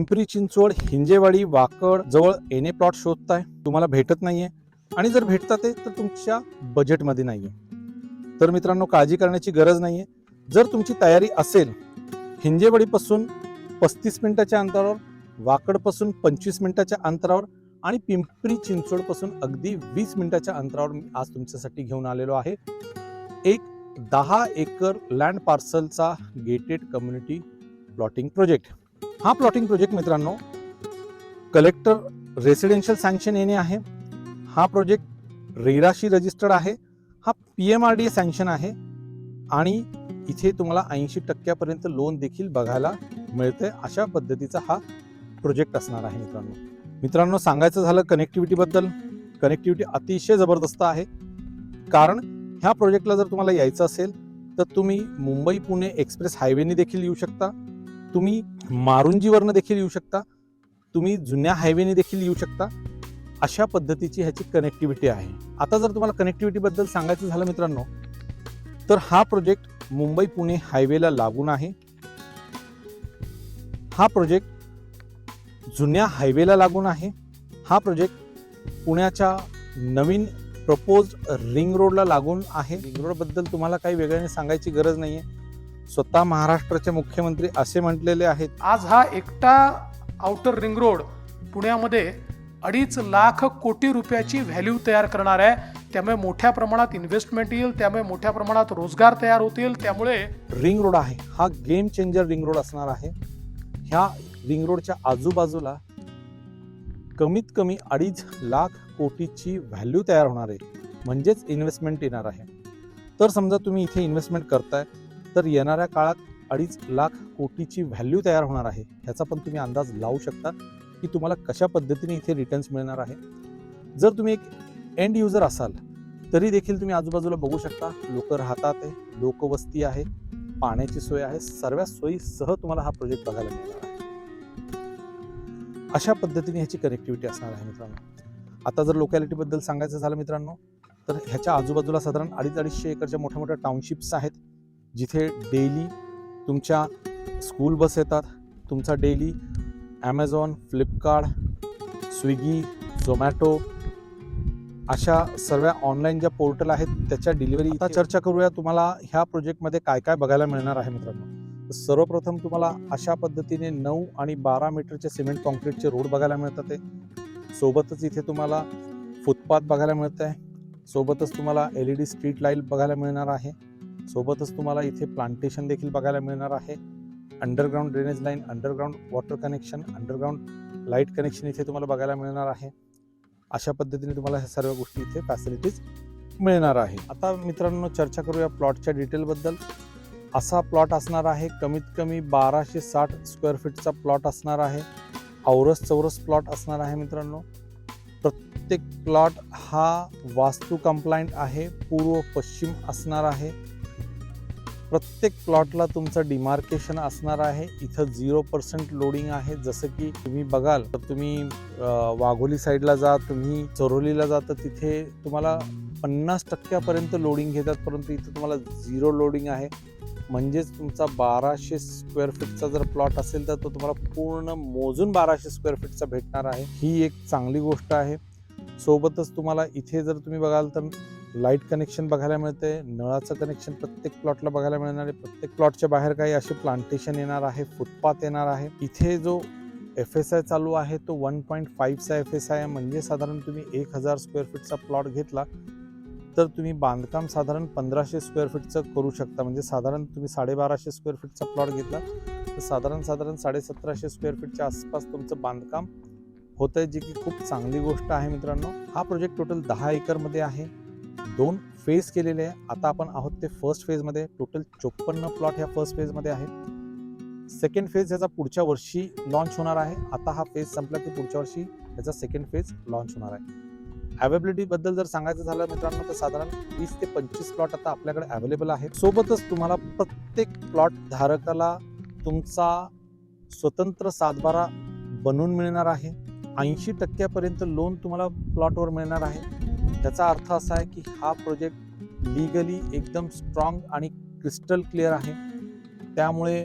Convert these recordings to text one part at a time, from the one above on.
पिंपरी चिंचवड हिंजेवाडी वाकड जवळ एने प्लॉट शोधताय. तुम्हाला भेटत नाहीये. आणि जर भेटतात ते तर तुमच्या बजेटमध्ये नाहीये. तर मित्रांनो काळजी करण्याची गरज नाहीये. जर तुमची तयारी असेल हिंजेवाडीपासून पस्तीस मिनिटाच्या अंतरावर वाकडपासून पंचवीस मिनिटाच्या अंतरावर आणि पिंपरी चिंचवडपासून अगदी वीस मिनिटाच्या अंतरावर मी आज तुमच्यासाठी घेऊन आलेलो आहे. एक दहा एकर लँड पार्सलचा गेटेड कम्युनिटी प्लॉटिंग प्रोजेक्ट हा प्लॉटिंग प्रोजेक्ट मित्रांनो कलेक्टर रेसिडेन्शियल सँक्शन येणे आहे. हा प्रोजेक्ट रेराशी रजिस्टर्ड आहे. हा P M R D A sanction आहे. आणि इथे तुम्हाला ऐंशी टक्क्यापर्यंत लोन देखील बघायला मिळते. अशा पद्धतीचा हा प्रोजेक्ट असणार आहे मित्रांनो. मित्रांनो सांगायचं झालं कनेक्टिव्हिटीबद्दल कनेक्टिव्हिटी अतिशय जबरदस्त आहे. कारण ह्या प्रोजेक्टला जर तुम्हाला यायचं असेल तर तुम्ही मुंबई पुणे एक्सप्रेस हायवेने देखील येऊ शकता. तुम्ही मारुंजीवरनं देखील येऊ शकता. तुम्ही जुन्या हायवेने देखील येऊ शकता. अशा पद्धतीची ह्याची कनेक्टिव्हिटी आहे. आता जर तुम्हाला कनेक्टिव्हिटीबद्दल सांगायचं झालं मित्रांनो तर हा प्रोजेक्ट मुंबई पुणे हायवेला लागून आहे. हा प्रोजेक्ट जुन्या हायवेला लागून आहे. हा प्रोजेक्ट पुण्याच्या नवीन प्रपोज रिंग रोडला लागून आहे. रिंग रोडबद्दल तुम्हाला काही वेगळ्याने सांगायची गरज नाही आहे स्वतः महाराष्ट्राचे मुख्यमंत्री असे म्हटलेले आहेत. आज हा एकटा आउटर रिंग रोड पुण्यामध्ये अडीच लाख कोटी रुपयाची व्हॅल्यू तयार करणार आहे. त्यामुळे मोठ्या प्रमाणात इन्व्हेस्टमेंट येईल त्यामुळे मोठ्या प्रमाणात रोजगार तयार होतील. त्यामुळे रिंग रोड आहे. हा गेम चेंजर रिंग रोड असणार आहे. ह्या रिंग रोडच्या आजूबाजूला कमीत कमी अडीच लाख कोटीची व्हॅल्यू तयार होणार आहे. म्हणजेच इन्व्हेस्टमेंट येणार आहे. तर समजा तुम्ही इथे इन्व्हेस्टमेंट करताय तर येणाऱ्या काळात अडीच लाख कोटीची व्हॅल्यू तयार होणार आहे. ह्याचा पण तुम्ही अंदाज लावू शकता की तुम्हाला कशा पद्धतीने इथे रिटर्न्स मिळणार आहे. जर तुम्ही एक एंड युजर असाल तरी देखील तुम्ही आजूबाजूला बघू शकता लोक राहतात आहे लोकवस्ती आहे पाण्याची सोय आहे सर्व सोयीसह तुम्हाला हा प्रोजेक्ट बघायला मिळणार आहे. अशा पद्धतीने ह्याची कनेक्टिव्हिटी असणार आहे मित्रांनो. आता जर लोकॅलिटीबद्दल सांगायचं झालं मित्रांनो तर ह्याच्या आजूबाजूला साधारण अडीच अडीचशे एकरच्या मोठ्या मोठ्या टाउनशिप्स आहेत. जिथे डेली तुमच्या स्कूल बस येतात तुमचा daily Amazon Flipkart Swiggy Zomato अशा सर्व ऑनलाईन ज्या पोर्टल आहेत त्याच्या डिलिव्हरी आता चर्चा करूया तुम्हाला ह्या प्रोजेक्टमध्ये काय काय बघायला मिळणार आहे मित्रांनो. तर सर्वप्रथम तुम्हाला अशा पद्धतीने नऊ आणि बारा मीटरचे सिमेंट कॉन्क्रीटचे रोड बघायला मिळतात आहे सोबतच इथे तुम्हाला फुटपाथ बघायला मिळत आहे सोबतच तुम्हाला L E D street light बघायला मिळणार आहे. सोबतच तुम्हाला इथे प्लांटेशन देखील बघायला मिळणार आहे. Underground drainage line underground water connection underground light connection इथे तुम्हाला बघायला मिळणार आहे. अशा पद्धतीने तुम्हाला ह्या सर्व गोष्टी इथे फॅसिलिटीज मिळणार आहे. आता मित्रांनो चर्चा करूया प्लॉटच्या डिटेलबद्दल असा प्लॉट असणार आहे कमीत कमी बाराशे साठ स्क्वेअर फीटचा प्लॉट असणार आहे. औरस चौरस प्लॉट असणार आहे मित्रांनो. प्रत्येक प्लॉट हा वास्तू कंप्लायंट आहे पूर्व पश्चिम असणार आहे. प्रत्येक प्लॉटला तुमचं डिमार्केशन असणार आहे. इथं झिरो पर्सेंट लोडिंग आहे. जसं की तुम्ही बघाल तर तुम्ही वाघोली साईडला जा तुम्ही चरोलीला जा तर तिथे तुम्हाला पन्नास टक्क्यापर्यंत लोडिंग घेतात परंतु इथं तुम्हाला झिरो लोडिंग आहे. म्हणजेच तुमचा बाराशे स्क्वेअर फीटचा जर प्लॉट असेल तर तो तुम्हाला पूर्ण मोजून बाराशे स्क्वेअर फीटचा भेटणार आहे. ही एक चांगली गोष्ट आहे. सोबतच तुम्हाला इथे जर तुम्ही बघाल तर लाइट कनेक्शन बघायला मिळते नळाचं कनेक्शन प्रत्येक प्लॉटला बघायला मिळणार आहे. प्रत्येक प्लॉटच्या बाहेर काही असे प्लांटेशन येणार आहे फुटपाथ येणार आहे. इथे जो एफ एस आय चालू आहे तो वन पॉईंट फाईव्हचा एफ एस आय म्हणजे साधारण तुम्ही एक हजार स्क्वेअर फीटचा प्लॉट घेतला तर तुम्ही बांधकाम साधारण पंधराशे स्क्वेअर फीटचं करू शकता. म्हणजे साधारण तुम्ही साडेबाराशे स्क्वेअर फीटचा प्लॉट घेतला तर साधारण साधारण साडेसतराशे स्क्वेअर फीटच्या आसपास तुमचं बांधकाम होतं आहे जी की खूप चांगली गोष्ट आहे मित्रांनो. हा प्रोजेक्ट टोटल दहा एकरमध्ये आहे. दोन फेज केलेले आहे. आता आपण आहोत ते फर्स्ट फेजमध्ये टोटल चोपन्न प्लॉट ह्या फर्स्ट फेजमध्ये आहे सेकंड फेज ह्याचा पुढच्या वर्षी लॉन्च होणार आहे. आता हा फेज संपला की पुढच्या वर्षी ह्याचा सेकंड फेज लॉन्च होणार आहे. अवेबिलिटीबद्दल जर सांगायचं झालं मित्रांनो तर साधारण वीस ते पंचवीस प्लॉट आता आपल्याकडे अवेलेबल आहेत. सोबतच तुम्हाला प्रत्येक प्लॉट धारकाला तुमचा स्वतंत्र सातबारा बनवून मिळणार आहे. ऐंशी टक्क्यापर्यंत लोन तुम्हाला प्लॉटवर मिळणार आहे. त्याचा अर्थ असा आहे की हा प्रोजेक्ट लिगली एकदम स्ट्रॉंग आणि क्रिस्टल क्लिअर आहे. त्यामुळे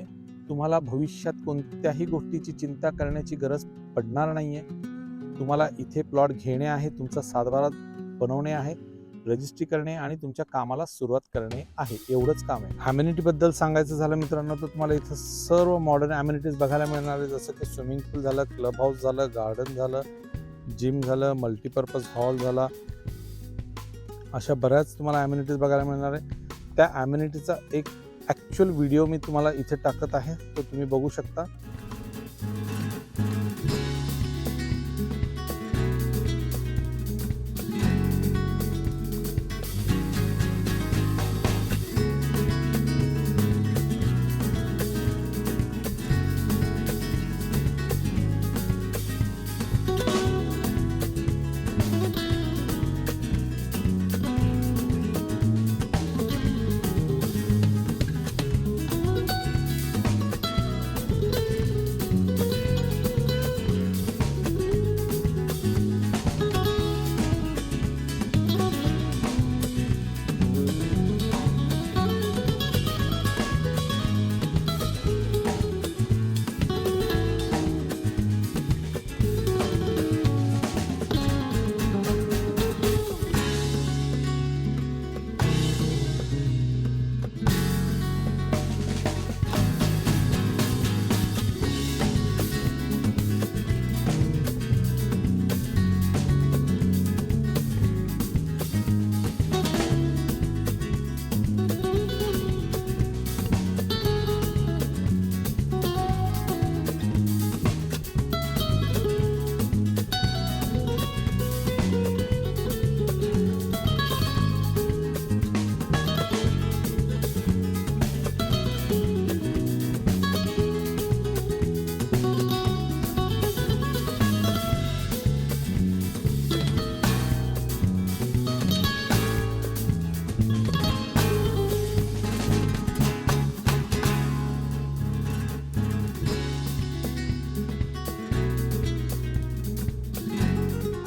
तुम्हाला भविष्यात कोणत्याही गोष्टीची चिंता करण्याची गरज पडणार नाही आहे तुम्हाला इथे प्लॉट घेणे आहे तुमचा सातबारा बनवणे आहे रजिस्ट्री करणे आणि तुमच्या कामाला सुरुवात करणे आहे. एवढंच काम आहे. ॲम्युनिटीबद्दल सांगायचं झालं मित्रांनो तर तुम्हाला इथं सर्व मॉडर्न ॲम्युनिटीज बघायला मिळणार आहे. जसं की स्विमिंग पूल झालं क्लब हाऊस झालं गार्डन झालं जिम झालं मल्टीपर्पज हॉल झाला अशा बऱ्याच तुम्हाला ॲम्युनिटीज बघायला मिळणार आहे. त्या ॲम्युनिटीचा एक ॲक्च्युअल व्हिडिओ मी तुम्हाला इथे टाकत आहे. तो तुम्ही बघू शकता.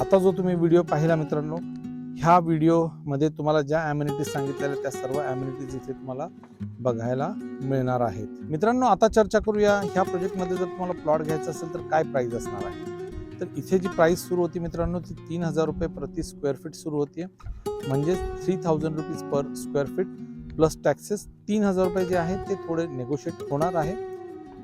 आता जो तुम्ही व्हिडिओ पाहिला मित्रांनो ह्या व्हिडिओमध्ये तुम्हाला ज्या ॲम्युनिटीज सांगितलेल्या त्या सर्व ॲम्युनिटीज इथे तुम्हाला बघायला मिळणार आहेत. मित्रांनो आता चर्चा करूया ह्या प्रोजेक्टमध्ये जर तुम्हाला प्लॉट घ्यायचा असेल तर काय प्राईज असणार आहे? तर इथे जी प्राईस सुरू होती मित्रांनो ती तीन हजार रुपये प्रति स्क्वेअर फीट सुरू होती म्हणजेच three thousand rupees per square feet plus taxes तीन हजार रुपये जे आहेत ते थोडे नेगोशिएट होणार आहे.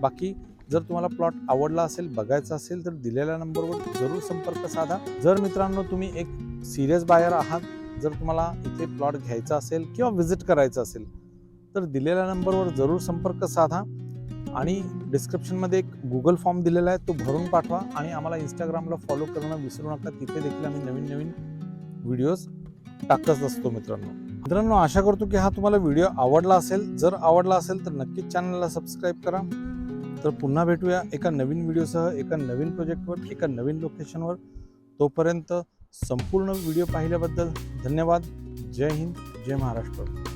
बाकी जर तुम्हाला प्लॉट आवडला असेल बघायचा असेल तर दिलेल्या नंबरवर जरूर संपर्क साधा. जर मित्रांनो तुम्ही एक सिरियस बायर आहात जर तुम्हाला इथे प्लॉट घ्यायचा असेल किंवा व्हिजिट करायचं असेल तर दिलेल्या नंबरवर जरूर संपर्क साधा. आणि डिस्क्रिप्शनमध्ये एक गुगल फॉर्म दिलेला आहे तो भरून पाठवा. आणि आम्हाला इंस्टाग्रामला फॉलो करणं विसरू नका. तिथे देखील आम्ही नवीन नवीन व्हिडिओज टाकतच असतो मित्रांनो. मित्रांनो आशा करतो की हा तुम्हाला व्हिडिओ आवडला असेल. जर आवडला असेल तर नक्कीच चॅनलला सबस्क्राईब करा. तर पुन्हा भेटूया एका नवीन व्हिडिओसह एका नवीन प्रोजेक्टवर एका नवीन लोकेशनवर. तोपर्यंत संपूर्ण व्हिडिओ पाहिल्याबद्दल धन्यवाद. जय हिंद जय महाराष्ट्र.